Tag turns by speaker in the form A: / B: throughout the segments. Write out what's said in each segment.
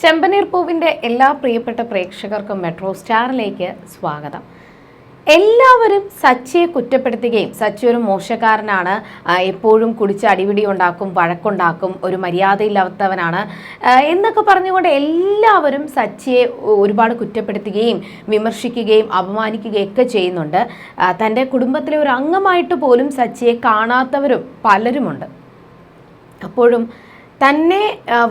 A: ചെമ്പനീർ പൂവിന്റെ എല്ലാ പ്രിയപ്പെട്ട പ്രേക്ഷകർക്കും മെട്രോ സ്റ്റാറിലേക്ക് സ്വാഗതം. എല്ലാവരും സച്ചിയെ കുറ്റപ്പെടുത്തുകയും സച്ചി ഒരു മോശക്കാരനാണ്. എപ്പോഴും കുടിച്ച് അടിപിടി ഉണ്ടാക്കും വഴക്കുണ്ടാക്കും ഒരു മര്യാദയില്ലാത്തവനാണ്. എന്നൊക്കെ പറഞ്ഞുകൊണ്ട് എല്ലാവരും സച്ചിയെ ഒരുപാട് കുറ്റപ്പെടുത്തുകയും വിമർശിക്കുകയും അപമാനിക്കുകയും ഒക്കെ ചെയ്യുന്നുണ്ട്. തന്റെ കുടുംബത്തിലെ ഒരു അംഗമായിട്ട് പോലും സച്ചിയെ കാണാത്തവരും പലരുമുണ്ട്. അപ്പോഴും തന്നെ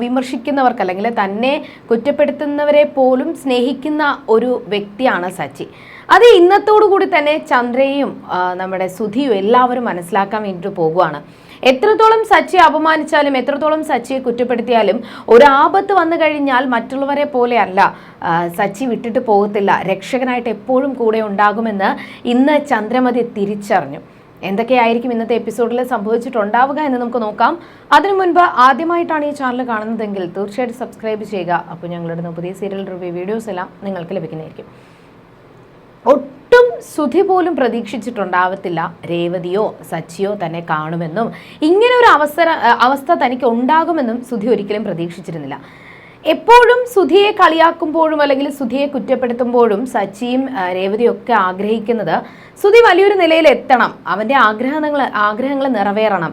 A: വിമർശിക്കുന്നവർക്ക് അല്ലെങ്കിൽ തന്നെ കുറ്റപ്പെടുത്തുന്നവരെ പോലും സ്നേഹിക്കുന്ന ഒരു വ്യക്തിയാണ് സച്ചി. അത് ഇന്നത്തോടു കൂടി തന്നെ ചന്ദ്രയും നമ്മുടെ സുധിയും എല്ലാവരും മനസ്സിലാക്കാൻ വേണ്ടിയിട്ട് പോകുവാണ്. എത്രത്തോളം സച്ചിയെ അപമാനിച്ചാലും എത്രത്തോളം സച്ചിയെ കുറ്റപ്പെടുത്തിയാലും ഒരു ആപത്ത് വന്നു കഴിഞ്ഞാൽ മറ്റുള്ളവരെ പോലെയല്ല സച്ചി വിട്ടിട്ട് പോകത്തില്ല. രക്ഷകനായിട്ട് എപ്പോഴും കൂടെ ഉണ്ടാകുമെന്ന് ഇന്ന് ചന്ദ്രമതി തിരിച്ചറിഞ്ഞു. എന്തൊക്കെയായിരിക്കും ഇന്നത്തെ എപ്പിസോഡിൽ സംഭവിച്ചിട്ടുണ്ടാവുക എന്ന് നമുക്ക് നോക്കാം. അതിനു മുൻപ് ആദ്യമായിട്ടാണ് ഈ ചാനൽ കാണുന്നതെങ്കിൽ തീർച്ചയായിട്ടും സബ്സ്ക്രൈബ് ചെയ്യുക. അപ്പോൾ ഞങ്ങളുടെ പുതിയ സീരിയൽ റിവ്യൂ വീഡിയോസ് എല്ലാം നിങ്ങൾക്ക് ലഭിക്കുന്നതായിരിക്കും. ഒട്ടും സുധി പോലും പ്രതീക്ഷിച്ചിട്ടുണ്ടാവത്തില്ല. രേവതിയോ സച്ചിയോ തന്നെ കാണുമെന്നും ഇങ്ങനെ ഒരു അവസര അവസ്ഥ തനിക്ക് ഉണ്ടാകുമെന്നും സുധി ഒരിക്കലും പ്രതീക്ഷിച്ചിരുന്നില്ല. എപ്പോഴും സുധിയെ കളിയാക്കുമ്പോഴും അല്ലെങ്കിൽ സുധിയെ കുറ്റപ്പെടുത്തുമ്പോഴും സച്ചിയും രേവതിയും ഒക്കെ ആഗ്രഹിക്കുന്നത് സുധി വലിയൊരു നിലയിൽ എത്തണം. അവന്റെ ആഗ്രഹങ്ങൾ ആഗ്രഹങ്ങൾ നിറവേറണം.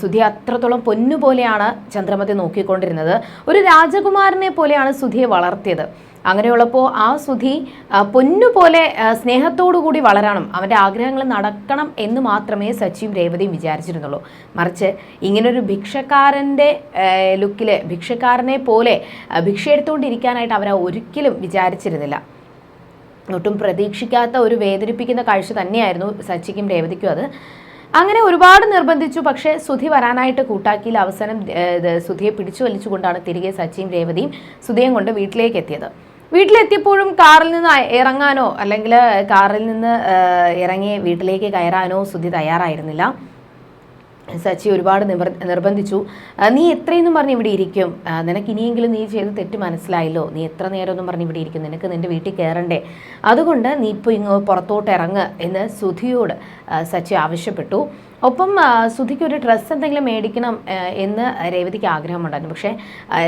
A: സുധി അത്രത്തോളം പൊന്നുപോലെയാണ് ചന്ദ്രമതി നോക്കിക്കൊണ്ടിരുന്നത്. ഒരു രാജകുമാരനെ പോലെയാണ് സുധിയെ വളർത്തിയത്. അങ്ങനെയുള്ളപ്പോൾ ആ സുധി പൊന്നുപോലെ കൂടി വളരണം. അവന്റെ ആഗ്രഹങ്ങൾ നടക്കണം എന്ന് മാത്രമേ സച്ചിയും രേവതിയും വിചാരിച്ചിരുന്നുള്ളൂ. മറിച്ച് ഇങ്ങനൊരു ഭിക്ഷക്കാരന്റെ ലുക്കിൽ ഭിക്ഷക്കാരനെ പോലെ ഭിക്ഷ എടുത്തുകൊണ്ടിരിക്കാനായിട്ട് അവർ ഒരിക്കലും വിചാരിച്ചിരുന്നില്ല. ഒട്ടും പ്രതീക്ഷിക്കാത്ത ഒരു വേദനിപ്പിക്കുന്ന കാഴ്ച തന്നെയായിരുന്നു സച്ചിക്കും രേവതിക്കും അത്. അങ്ങനെ ഒരുപാട് നിർബന്ധിച്ചു. പക്ഷേ സുധി വരാനായിട്ട് കൂട്ടാക്കിയിൽ അവസാനം സുധിയെ പിടിച്ചു വലിച്ചുകൊണ്ടാണ് തിരികെ സച്ചിയും രേവതിയും സുധിയും കൊണ്ട് വീട്ടിലേക്ക് എത്തിയത് വീട്ടിലെത്തിയപ്പോഴും കാറിൽ നിന്ന് ഇറങ്ങാനോ അല്ലെങ്കിൽ കാറിൽ നിന്ന് ഇറങ്ങി വീട്ടിലേക്ക് കയറാനോ സുധി തയ്യാറായിരുന്നില്ല. സച്ചി ഒരുപാട് നിർബന്ധിച്ചു. നീ എത്രയെന്നും പറഞ്ഞ് ഇവിടെ ഇരിക്കും. നിനക്ക് ഇനിയെങ്കിലും നീ ചെയ്ത് തെറ്റ് മനസ്സിലായല്ലോ. നീ എത്ര നേരമൊന്നും പറഞ്ഞ് ഇവിടെ ഇരിക്കും. നിനക്ക് നിന്റെ വീട്ടിൽ കയറണ്ടേ അതുകൊണ്ട് നീ ഇപ്പോൾ ഇങ്ങ് പുറത്തോട്ട് ഇറങ്ങ് എന്ന് സുധിയോട് സച്ചി ആവശ്യപ്പെട്ടു. ഒപ്പം സുധിക്ക് ഒരു ഡ്രസ്സ് എന്തെങ്കിലും മേടിക്കണം എന്ന് രേവതിക്ക് ആഗ്രഹമുണ്ടായിരുന്നു. പക്ഷേ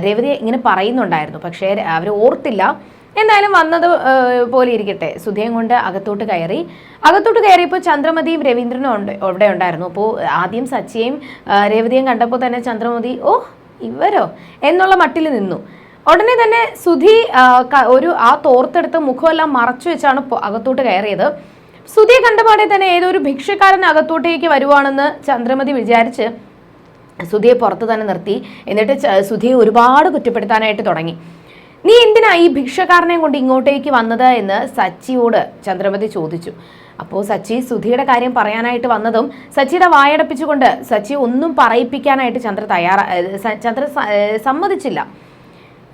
A: രേവതി ഇങ്ങനെ പറയുന്നുണ്ടായിരുന്നു. പക്ഷേ അവർ ഓർത്തില്ല. എന്തായാലും വന്നത് പോലെ ഇരിക്കട്ടെ. സുധയും കൊണ്ട് അകത്തോട്ട് കയറി. അകത്തോട്ട് കയറിയപ്പോൾ ചന്ദ്രമതിയും രവീന്ദ്രനും ഉണ്ട് അവിടെ ഉണ്ടായിരുന്നു. അപ്പോൾ ആദ്യം സച്ചിയെയും രേവതിയും കണ്ടപ്പോൾ തന്നെ ചന്ദ്രമതി ഓ ഇവരോ? എന്നുള്ള മട്ടിൽ നിന്നു. ഉടനെ തന്നെ സുധി ഒരു ആ തോർത്തെടുത്ത് മുഖമെല്ലാം മറച്ചു വെച്ചാണ് അകത്തോട്ട് കയറിയത്. സുധിയെ കണ്ടപാടെ തന്നെ ഏതോ ഒരു ഭിക്ഷക്കാരൻ അകത്തോട്ടേക്ക് വരുവാണെന്ന് ചന്ദ്രമതി വിചാരിച്ച് സുധിയെ പുറത്ത് തന്നെ നിർത്തി. എന്നിട്ട് സുധിയെ ഒരുപാട് കുറ്റപ്പെടുത്താനായിട്ട് തുടങ്ങി. നീ എന്തിനാ ഈ ഭിക്ഷക്കാരനെ കൊണ്ട് ഇങ്ങോട്ടേക്ക് വന്നത് എന്ന് സച്ചിയോട് ചന്ദ്രമതി ചോദിച്ചു. അപ്പോൾ സച്ചി സുധിയുടെ കാര്യം പറയാനായിട്ട് വന്നതും സച്ചിയുടെ വായടപ്പിച്ചുകൊണ്ട് സച്ചി ഒന്നും പറയിപ്പിക്കാനായിട്ട് ചന്ദ്ര തയ്യാറ ചന്ദ്ര സമ്മതിച്ചില്ല.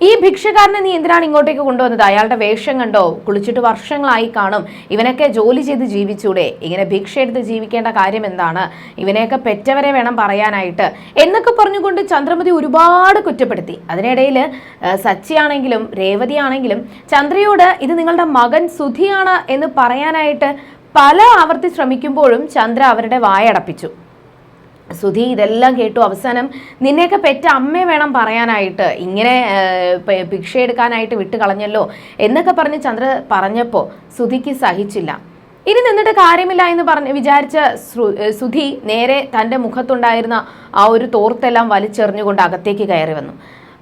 A: ഈ ഭിക്ഷക്കാരനെ നീ എന്തിനാണ് ഇങ്ങോട്ടേക്ക് കൊണ്ടുവന്നത്? അയാളുടെ വേഷം കണ്ടോ? കുളിച്ചിട്ട് വർഷങ്ങളായി കാണും. ഇവനൊക്കെ ജോലി ചെയ്ത് ജീവിച്ചൂടെ. ഇങ്ങനെ ഭിക്ഷ എടുത്ത് ജീവിക്കേണ്ട കാര്യം എന്താണ്? ഇവനെയൊക്കെ പെറ്റവരെ വേണം പറയാനായിട്ട്. എന്നൊക്കെ പറഞ്ഞുകൊണ്ട് ചന്ദ്രമതി ഒരുപാട് കുറ്റപ്പെടുത്തി. അതിനിടയിൽ സച്ചിയാണെങ്കിലും രേവതിയാണെങ്കിലും ചന്ദ്രയോട് ഇത് നിങ്ങളുടെ മകൻ സുധിയാണ് എന്ന് പറയാനായിട്ട് പല ആവർത്തി ശ്രമിക്കുമ്പോഴും ചന്ദ്ര അവരുടെ വായടപ്പിച്ചു. സുധി ഇതെല്ലാം കേട്ടു അവസാനം നിന്നെയൊക്കെ പെറ്റ അമ്മേ വേണം പറയാനായിട്ട്. ഇങ്ങനെ ഭിക്ഷ എടുക്കാനായിട്ട് വിട്ട് കളഞ്ഞല്ലോ എന്നൊക്കെ പറഞ്ഞ് ചന്ദ്ര പറഞ്ഞപ്പോൾ സുധിക്ക് സഹിച്ചില്ല. ഇനി നിന്നിട്ട് കാര്യമില്ല എന്ന് പറഞ്ഞ് വിചാരിച്ച സുധി നേരെ തന്റെ മുഖത്തുണ്ടായിരുന്ന ആ ഒരു തോർത്തെല്ലാം വലിച്ചെറിഞ്ഞുകൊണ്ട് അകത്തേക്ക് കയറി വന്നു.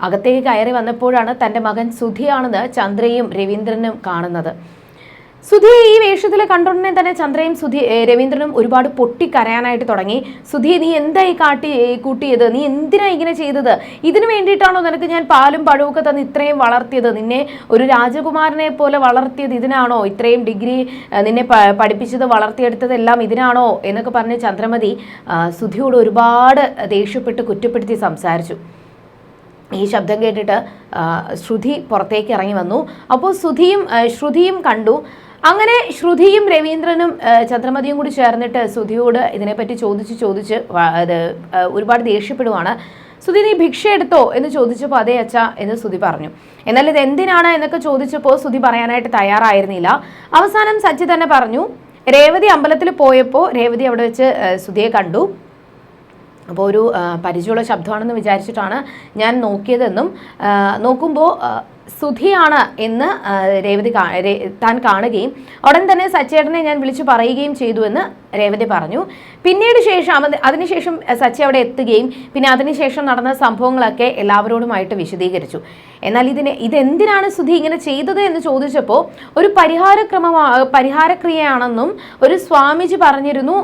A: അകത്തേക്ക് കയറി വന്നപ്പോഴാണ് തന്റെ മകൻ സുധിയാണെന്ന് ചന്ദ്രയും രവീന്ദ്രനും കാണുന്നത്. സുധിയെ ഈ വേഷത്തിൽ കണ്ടുടനെ തന്നെ ചന്ദ്രയും സുധി രവീന്ദ്രനും ഒരുപാട് പൊട്ടിക്കരയാനായിട്ട് തുടങ്ങി. സുധി നീ എന്തായി കാട്ടി കൂട്ടിയത്? നീ എന്തിനാ ഇങ്ങനെ ചെയ്തത്? ഇതിനു വേണ്ടിയിട്ടാണോ നിനക്ക് ഞാൻ പാലും പഴവുമൊക്കെ തന്നെ ഇത്രയും വളർത്തിയത്? നിന്നെ ഒരു രാജകുമാരനെ പോലെ വളർത്തിയത് ഇതിനാണോ? ഇത്രയും ഡിഗ്രി നിന്നെ പഠിപ്പിച്ചത് വളർത്തിയെടുത്തതെല്ലാം ഇതിനാണോ? എന്നൊക്കെ പറഞ്ഞ് ചന്ദ്രമതി സുധിയോട് ഒരുപാട് ദേഷ്യപ്പെട്ട് കുറ്റപ്പെടുത്തി സംസാരിച്ചു. ഈ ശബ്ദം കേട്ടിട്ട് ശ്രുതി പുറത്തേക്ക് ഇറങ്ങി വന്നു. അപ്പോൾ ശ്രുതിയും ശ്രുതിയും കണ്ടു. അങ്ങനെ ശ്രുതിയും രവീന്ദ്രനും ചന്ദ്രമതിയും കൂടി ചേർന്നിട്ട് ശ്രുതിയോട് ഇതിനെപ്പറ്റി ചോദിച്ച് ചോദിച്ച് അത് ഒരുപാട് ദേഷ്യപ്പെടുവാണ്. സുധി നീ ഭിക്ഷ എടുത്തോ? എന്ന് ചോദിച്ചപ്പോൾ അതേ അച്ഛ എന്ന് സുധി പറഞ്ഞു. എന്നാൽ ഇത് എന്തിനാണ് എന്നൊക്കെ ചോദിച്ചപ്പോൾ സുധി പറയാനായിട്ട് തയ്യാറായിരുന്നില്ല. അവസാനം സച്ചി തന്നെ പറഞ്ഞു രേവതി അമ്പലത്തിൽ പോയപ്പോൾ രേവതി അവിടെ വെച്ച് സുധിയെ കണ്ടു. അപ്പോൾ ഒരു പരിചയമുള്ള ശബ്ദമാണെന്ന് വിചാരിച്ചിട്ടാണ് ഞാൻ നോക്കിയതെന്നും നോക്കുമ്പോൾ സുധിയാണ് എന്ന് രേവതി താൻ കാണുകയും ഉടൻ തന്നെ സച്ചേട്ടനെ ഞാൻ വിളിച്ചു പറയുകയും ചെയ്തു എന്ന് രേവതി പറഞ്ഞു. പിന്നീട് ശേഷം അതിനുശേഷം സച്ചി അവിടെ എത്തുകയും പിന്നെ അതിനുശേഷം നടന്ന സംഭവങ്ങളൊക്കെ എല്ലാവരോടുമായിട്ട് വിശദീകരിച്ചു. എന്നാൽ ഇതിന് ഇതെന്തിനാണ് സുധി ഇങ്ങനെ ചെയ്തത് എന്ന് ചോദിച്ചപ്പോൾ ഒരു പരിഹാരക്രമ പരിഹാരക്രിയയാണെന്നും ഒരു സ്വാമിജി പറഞ്ഞിരുന്നു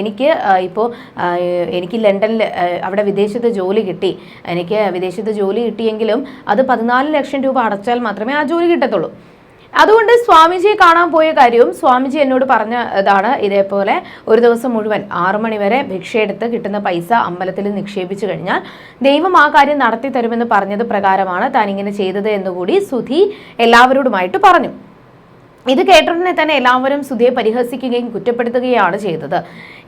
A: എനിക്ക് ഇപ്പോൾ എനിക്ക് ലണ്ടനിൽ അവിടെ വിദേശത്ത് ജോലി കിട്ടി. എനിക്ക് വിദേശത്ത് ജോലി കിട്ടിയെങ്കിലും അത് പതിനാല് ലക്ഷം രൂപ അടച്ചാൽ മാത്രമേ ആ ജോലി കിട്ടത്തുള്ളൂ. അതുകൊണ്ട് സ്വാമിജിയെ കാണാൻ പോയ കാര്യവും സ്വാമിജി എന്നോട് പറഞ്ഞ ഇതാണ് ഇതേപോലെ ഒരു ദിവസം മുഴുവൻ ആറു മണിവരെ ഭിക്ഷയെടുത്ത് കിട്ടുന്ന പൈസ അമ്പലത്തിൽ നിക്ഷേപിച്ചു കഴിഞ്ഞാൽ ദൈവം ആ കാര്യം നടത്തി തരുമെന്ന് പറഞ്ഞത് പ്രകാരമാണ് താൻ ഇങ്ങനെ ചെയ്തത് എന്നുകൂടി സുധി എല്ലാവരോടുമായിട്ട് പറഞ്ഞു. ഇത് കേട്ടറിനെ തന്നെ എല്ലാവരും സുധിയെ പരിഹസിക്കുകയും കുറ്റപ്പെടുത്തുകയാണ് ചെയ്തത്.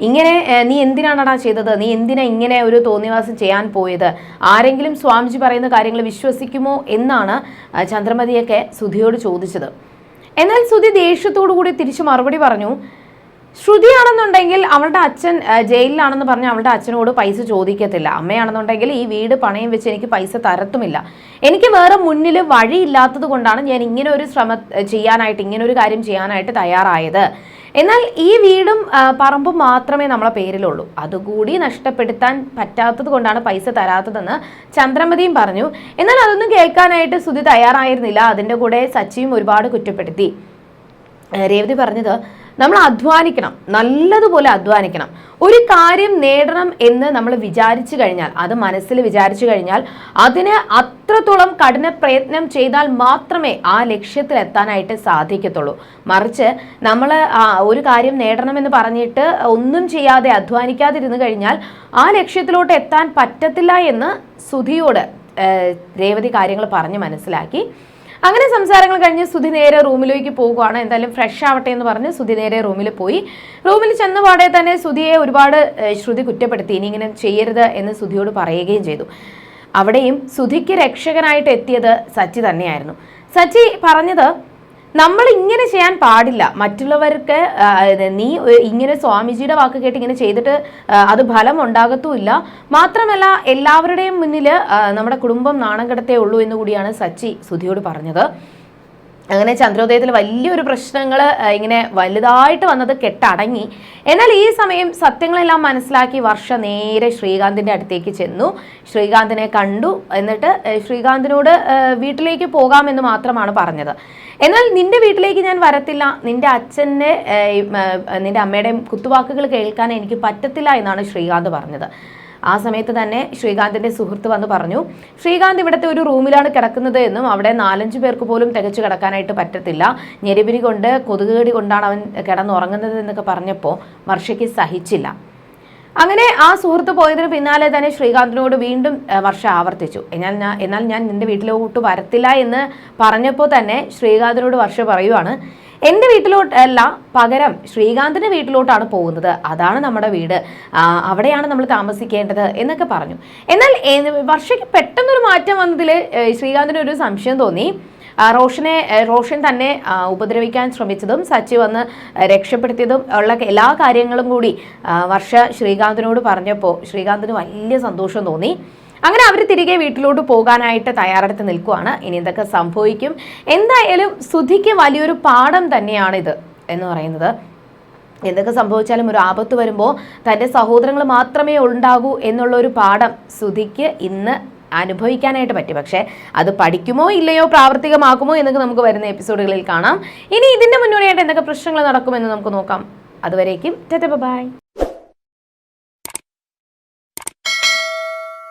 A: ഇങ്ങനെ നീ എന്തിനാണടാ ചെയ്തത്? നീ എന്തിനാ ഇങ്ങനെ ഒരു തോന്നിവാസം ചെയ്യാൻ പോയത്? ആരെങ്കിലും സ്വാമിജി പറയുന്ന കാര്യങ്ങൾ വിശ്വസിക്കുമോ എന്നാണ് ചന്ദ്രമതിയൊക്കെ സുധിയോട് ചോദിച്ചത്. എന്നാൽ സുധി ദേഷ്യത്തോടു കൂടി തിരിച്ചു മറുപടി പറഞ്ഞു ശ്രുതിയാണെന്നുണ്ടെങ്കിൽ അവളുടെ അച്ഛൻ ജയിലിലാണെന്ന് പറഞ്ഞ് അവളുടെ അച്ഛനോട് പൈസ ചോദിക്കത്തില്ല. അമ്മയാണെന്നുണ്ടെങ്കിൽ ഈ വീട് പണയം വെച്ച് എനിക്ക് പൈസ തരത്തുമില്ല. എനിക്ക് വേറെ മുന്നിൽ വഴിയില്ലാത്തത് കൊണ്ടാണ് ഞാൻ ഇങ്ങനെ ഒരു ശ്രമ ചെയ്യാനായിട്ട് ഇങ്ങനെ ഒരു കാര്യം ചെയ്യാനായിട്ട് തയ്യാറായത്. എന്നാൽ ഈ വീടും പറമ്പും മാത്രമേ നമ്മളെ പേരിലുള്ളൂ. അതുകൂടി നഷ്ടപ്പെടുത്താൻ പറ്റാത്തത് കൊണ്ടാണ് പൈസ തരാത്തതെന്ന് ചന്ദ്രമതിയും പറഞ്ഞു. എന്നാൽ അതൊന്നും കേൾക്കാനായിട്ട് സുധി തയ്യാറായിരുന്നില്ല. അതിന്റെ കൂടെ സച്ചിയും ഒരുപാട് കുറ്റപ്പെടുത്തി. രേവതി പറഞ്ഞത് നമ്മൾ അധ്വാനിക്കണം നല്ലതുപോലെ അധ്വാനിക്കണം. ഒരു കാര്യം നേടണം എന്ന് നമ്മൾ വിചാരിച്ചു കഴിഞ്ഞാൽ അത് മനസ്സിൽ വിചാരിച്ചു കഴിഞ്ഞാൽ അതിന് അത്രത്തോളം കഠിന പ്രയത്നം ചെയ്താൽ മാത്രമേ ആ ലക്ഷ്യത്തിൽ എത്താനായിട്ട് സാധിക്കത്തുള്ളൂ. മറിച്ച് നമ്മൾ ഒരു കാര്യം നേടണമെന്ന് പറഞ്ഞിട്ട് ഒന്നും ചെയ്യാതെ അധ്വാനിക്കാതിരുന്നു കഴിഞ്ഞാൽ ആ ലക്ഷ്യത്തിലോട്ട് എത്താൻ പറ്റത്തില്ല എന്ന് സുധിയോട് രേവതി കാര്യങ്ങൾ പറഞ്ഞ് മനസ്സിലാക്കി. അങ്ങനെ സംസാരങ്ങൾ കഴിഞ്ഞ് സുധി നേരെ റൂമിലേക്ക് പോകുവാണ്. എന്തായാലും ഫ്രഷ് ആവട്ടെ എന്ന് പറഞ്ഞ് സുധി നേരെ റൂമിൽ പോയി. റൂമിൽ ചെന്ന പാടെ തന്നെ സുധിയെ ഒരുപാട് ശ്രുതി കുറ്റപ്പെടുത്തി. ഇനി ഇങ്ങനെ ചെയ്യരുത് എന്ന് സുധിയോട് പറയുകയും ചെയ്തു. അവിടെയും സുധിക്ക് രക്ഷകനായിട്ട് എത്തിയത് സച്ചി തന്നെയായിരുന്നു. സച്ചി പറഞ്ഞത് നമ്മൾ ഇങ്ങനെ ചെയ്യാൻ പാടില്ല. മറ്റുള്ളവർക്ക് നീ ഇങ്ങനെ സ്വാമിജിയുടെ വാക്ക് കേട്ട് ഇങ്ങനെ ചെയ്തിട്ട് അത് ഫലം ഉണ്ടാകത്തുമില്ല. മാത്രമല്ല എല്ലാവരുടെയും മുന്നിൽ നമ്മുടെ കുടുംബം നാണം കെടത്തേ ഉള്ളൂ എന്ന് കൂടിയാണ് സച്ചി സുധിയോട് പറഞ്ഞത്. അങ്ങനെ ചന്ദ്രോദയത്തിൽ വലിയൊരു പ്രശ്നങ്ങൾ ഇങ്ങനെ വലുതായിട്ട് വന്നത് കെട്ടടങ്ങി. എന്നാൽ ഈ സമയം സത്യങ്ങളെല്ലാം മനസ്സിലാക്കി വർഷ നേരെ ശ്രീകാന്തിന്റെ അടുത്തേക്ക് ചെന്നു. ശ്രീകാന്തിനെ കണ്ടു. എന്നിട്ട് ശ്രീകാന്തിനോട് വീട്ടിലേക്ക് പോകാമെന്ന് മാത്രമാണ് പറഞ്ഞത്. എന്നാൽ നിന്റെ വീട്ടിലേക്ക് ഞാൻ വരത്തില്ല. നിന്റെ അച്ഛന്റെ നിന്റെ അമ്മയുടെയും കുത്തുവാക്കുകൾ കേൾക്കാൻ എനിക്ക് പറ്റത്തില്ല എന്നാണ് ശ്രീകാന്ത് പറഞ്ഞത്. ആ സമയത്ത് തന്നെ ശ്രീകാന്തിന്റെ സുഹൃത്ത് വന്ന് പറഞ്ഞു ശ്രീകാന്ത് ഇവിടുത്തെ ഒരു റൂമിലാണ് കിടക്കുന്നത് എന്നും അവിടെ നാലഞ്ച് പേർക്ക് പോലും തികച്ചു കിടക്കാനായിട്ട് പറ്റത്തില്ല. ഞെരുപിരി കൊണ്ട് കൊതുകുകടി കൊണ്ടാണ് അവൻ കിടന്നുറങ്ങുന്നത് എന്നൊക്കെ പറഞ്ഞപ്പോൾ വർഷയ്ക്ക് സഹിച്ചില്ല. അങ്ങനെ ആ സുഹൃത്ത് പോയതിന് പിന്നാലെ തന്നെ ശ്രീകാന്തിനോട് വീണ്ടും വർഷ ആവർത്തിച്ചു. എന്നാൽ ഞാൻ എന്നാൽ ഞാൻ നിന്റെ വീട്ടിലോട്ട് വരത്തില്ല എന്ന് പറഞ്ഞപ്പോൾ തന്നെ ശ്രീകാന്തിനോട് വർഷ പറയുവാണ് എന്റെ അല്ല പകരം ശ്രീകാന്തിന്റെ വീട്ടിലോട്ടാണ് പോകുന്നത്. അതാണ് നമ്മുടെ വീട്. അവിടെയാണ് നമ്മൾ താമസിക്കേണ്ടത് എന്നൊക്കെ പറഞ്ഞു. എന്നാൽ വർഷയ്ക്ക് പെട്ടെന്നൊരു മാറ്റം വന്നതിൽ ശ്രീകാന്തിന് ഒരു സംശയം തോന്നി. റോഷനെ റോഷൻ തന്നെ ഉപദ്രവിക്കാൻ ശ്രമിച്ചതും സച്ചി വന്ന് രക്ഷപ്പെടുത്തിയതും ഉള്ള എല്ലാ കാര്യങ്ങളും കൂടി വർഷ ശ്രീകാന്തിനോട് പറഞ്ഞപ്പോൾ ശ്രീകാന്തിന് വലിയ സന്തോഷം തോന്നി. അങ്ങനെ അവർ തിരികെ വീട്ടിലോട്ട് പോകാനായിട്ട് തയ്യാറെടുത്ത് നിൽക്കുവാണ്. ഇനി എന്തൊക്കെ സംഭവിക്കും. എന്തായാലും സുധിക്ക് വലിയൊരു പാഠം തന്നെയാണിത് എന്ന് പറയുന്നത്. എന്തൊക്കെ സംഭവിച്ചാലും ഒരു ആപത്ത് വരുമ്പോൾ തന്റെ സഹോദരങ്ങൾ മാത്രമേ ഉണ്ടാകൂ എന്നുള്ള ഒരു പാഠം സുധിക്ക് ഇന്ന് അനുഭവിക്കാനായിട്ട് പറ്റും. പക്ഷേ അത് പഠിക്കുമോ ഇല്ലയോ പ്രാവർത്തികമാക്കുമോ എന്നൊക്കെ നമുക്ക് വരുന്ന എപ്പിസോഡുകളിൽ കാണാം. ഇനി ഇതിന്റെ മുന്നോടിയായിട്ട് എന്തൊക്കെ പ്രശ്നങ്ങൾ നടക്കുമെന്ന് നമുക്ക് നോക്കാം. അതുവരേക്കും ബൈ.